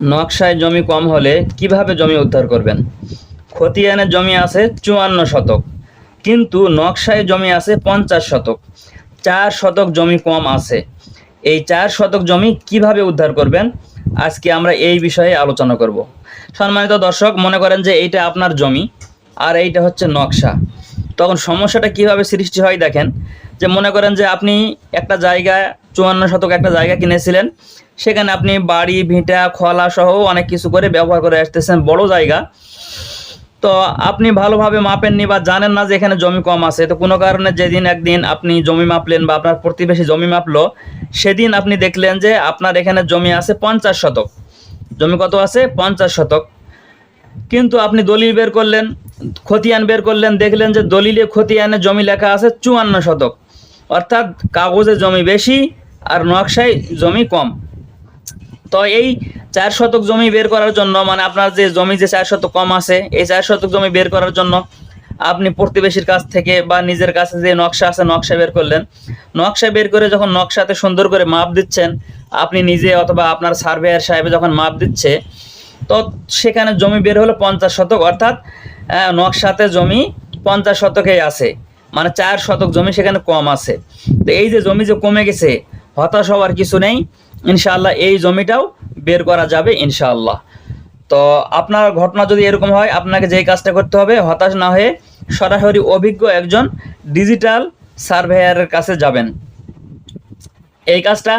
নকশায় জমি কম হলে কীভাবে জমি উদ্ধার করবেন? খতিয়ানের জমি আছে চুয়ান্ন শতক, কিন্তু নকশায় জমি আছে পঞ্চাশ শতক, চার শতক জমি কম আছে। এই চার শতক জমি কীভাবে উদ্ধার করবেন? আজকে আমরা এই বিষয়ে আলোচনা করব। সম্মানিত দর্শক, মনে করেন যে এইটা আপনার জমি আর এইটা হচ্ছে নকশা। তখন সমস্যাটা কীভাবে সৃষ্টি হয় দেখেন, যে মনে করেন যে আপনি একটা জায়গা চুয়ান্ন শতক একটা জায়গা কিনেছিলেন। সেখানে আপনি বাড়ি, ভিটা, খোলা সহ অনেক কিছু করে ব্যবহার করে আসতেছেন। বড় জায়গা। তো আপনি ভালোভাবে মাপেননি বা জানেন না যে এখানে জমি কম আছে। তো কোনো কারণে যেদিন একদিন আপনি জমি মাপলেন বা আপনার প্রতিবেশী জমি মাপলো, সেদিন আপনি দেখলেন যে আপনার এখানে জমি আছে পঞ্চাশ শতক। জমি কত আছে? পঞ্চাশ শতক। কিন্তু আপনি দলিল বের করলেন, খতিয়ান বের করলেন, দেখলেন যে দলিলে খতিয়ানে জমি লেখা আছে চুয়ান্ন শতক। অর্থাৎ কাগজে জমি বেশি আর নকশায় জমি কম। তো এই চার শতক জমি বের করার জন্য মানে আপনার যে জমি যে চার শতক কম আছে, এই চার শতক জমি বের করার জন্য আপনি প্রতিবেশীর কাছ থেকে বা নিজের কাছে যে নকশা আছে, নকশা বের করলেন। নকশা বের করে যখন নকশাতে সুন্দর করে মাপ দিচ্ছেন, আপনি নিজে অথবা আপনার সার্ভেয়ার সাহেব যখন মাপ দিচ্ছে, তো সেখানে জমি বের হলো পঞ্চাশ শতক, অর্থাৎ নকশাতে জমি পঞ্চাশ শতকেই আছে। মানে চার শতক জমি সেখানে কম আছে। তো এই যে জমি যে কমে গেছে হতাশ হওয়ার কিছু নেই। ইনশাআল্লাহ এই জমিটাও বের করা যাবে ইনশাআল্লাহ। তো আপনার ঘটনা যদি এরকম হয়, আপনাকে যেই কাজটা করতে হবে, হতাশ না হয়ে সরাসরি অভিজ্ঞ একজন ডিজিটাল সার্ভেয়ারের কাছে যাবেন। এই কাজটা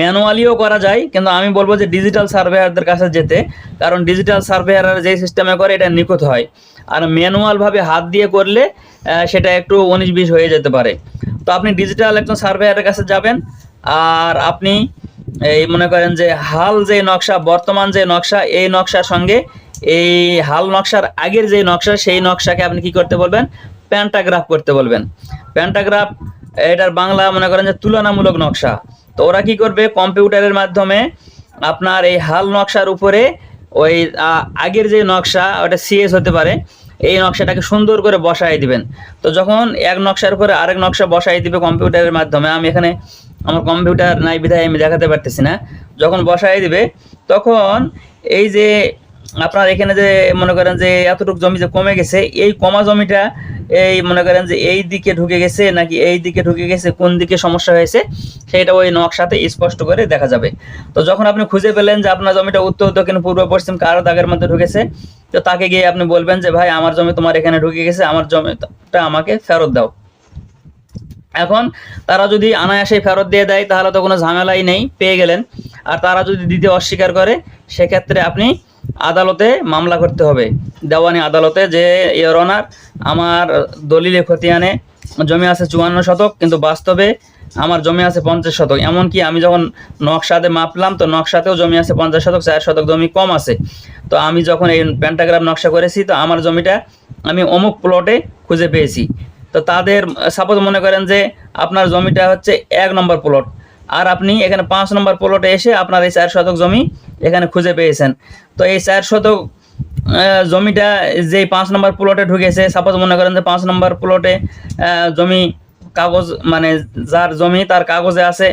ম্যানুয়ালিও করা যায়, কিন্তু আমি বলব যে ডিজিটাল সার্ভেয়ারদের কাছে যেতে, কারণ ডিজিটাল সার্ভেয়াররা যে সিস্টেমে করে, এটা নিখুঁত হয়। আর ম্যানুয়ালভাবে হাত দিয়ে করলে সেটা একটু উনিশ বিশ হয়ে যেতে পারে। তো আপনি ডিজিটাল একজন সার্ভেয়ারের কাছে যাবেন আর আপনি এই মনে করেন যে হাল যে নকশা, বর্তমান যে নকশা, এই নকশার সঙ্গে এই হাল নকশার আগের যে নকশা, সেই নকশাকে আপনি কি করতে বলবেন? প্যান্টাগ্রাফ করতে বলবেন। প্যান্টাগ্রাফ এটার বাংলা মনে করেন যে তুলনামূলক নকশা। তো ওরা কি করবে? কম্পিউটারের মাধ্যমে আপনার এই হাল নকশার উপরে ওই আগের যে নকশা, ওটা সিএস হতে পারে, এই নকশাটাকে সুন্দর করে বসাই দিবেন। তো যখন এক নকশার উপরে আরেক নকশা বসাই দিবে কম্পিউটারের মাধ্যমে, আমি এখানে আমার কম্পিউটার নাই বিধায় আমি দেখাতে পারতেছি না। যখন বসাই দিবে, তখন এই যে আপনার এখানে যে মনে করেন যে এতটুকু জমি যে কমে গেছে, এই কমা জমিটা এই মনে করেন যে এই দিকে ঢুকে গেছে নাকি এই দিকে ঢুকে গেছে, কোন দিকে সমস্যা হয়েছে, সেটা ওই নকশাতে স্পষ্ট করে দেখা যাবে। তো যখন আপনি খুঁজে পেলেন যে আপনার জমিটা উত্তর, দক্ষিণ, পূর্ব, পশ্চিম কারও দাগের মধ্যে ঢুকেছে, তো তাকে গিয়ে আপনি বলবেন যে, ভাই, আমার জমি তোমার এখানে ঢুকে গেছে, আমার জমিটা আমাকে ফেরত দাও। এখন তারা যদি অনায়াসে ফেরত দিয়ে দেয়, তাহলে তো কোনো ঝামেলাই নেই, পেয়ে গেলেন। আর তারা যদি দিতে অস্বীকার করে, সেক্ষেত্রে আপনি আদালতে মামলা করতে হবে। দেওয়ানি আদালতে যে ইয়র অনার, আমার দলিলে খতিয়ানে জমি আছে চুয়ান্ন শতক, কিন্তু বাস্তবে আমার জমি আছে পঞ্চাশ শতক। এমনকি আমি যখন নকশাতে মাপলাম, তো নকশাতেও জমি আছে পঞ্চাশ শতক চার শতক জমি কম আছে। তো আমি যখন এই প্যান্টাগ্রাফ নকশা করেছি, তো আমার জমিটা আমি অমুক প্লটে খুঁজে পেয়েছি। তো তাদের সাপোজ মনে করেন যে আপনার জমিটা হচ্ছে এক নম্বর প্লট আর আপনি এখানে পাঁচ নম্বর প্লটে এসে আপনার এই চার শতক জমি এখানে খুঁজে পেয়েছেন। তো এই চার শতক জমিটা যে পাঁচ নম্বর প্লটে ঢুকেছে সাপোজ মনে করেন যে পাঁচ নম্বর প্লটে জমি কাগজ মানে যার জমি তার কাগজে আছে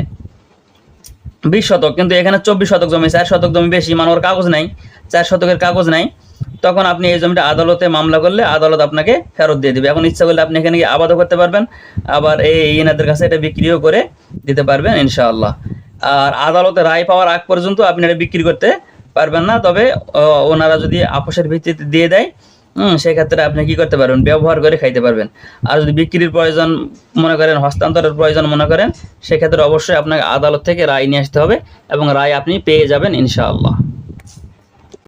বিশ শতক, কিন্তু এখানে চব্বিশ শতক জমি, চার শতক জমি বেশি মানে ওর কাগজ নাই, চার শতকের কাগজ নাই। তখন আপনি এই জমিটা আদালতে মামলা করলে আদালত আপনাকে ফেরত দিয়ে দেবে। এখন ইচ্ছা করলে আপনি এখানে গিয়ে আবাদও করতে পারবেন, আবার এই ইনাদের কাছে এটা বিক্রিও করে দিতে পারবেন ইনশাআল্লাহ। আর আদালতে রায় পাওয়ার আগ পর্যন্ত আপনি এটা বিক্রি করতে পারবেন না, তবে ওনারা যদি আপোষের ভিত্তিতে দিয়ে দেয় সেক্ষেত্রে আপনি কি করতে পারবেন? ব্যবহার করে খাইতে পারবেন। আর যদি বিক্রির প্রয়োজন মনে করেন, হস্তান্তরের প্রয়োজন মনে করেন, সেক্ষেত্রে অবশ্যই আপনাকে আদালত থেকে রায় নিয়ে আসতে হবে এবং রায় আপনি পেয়ে যাবেন ইনশাআল্লাহ।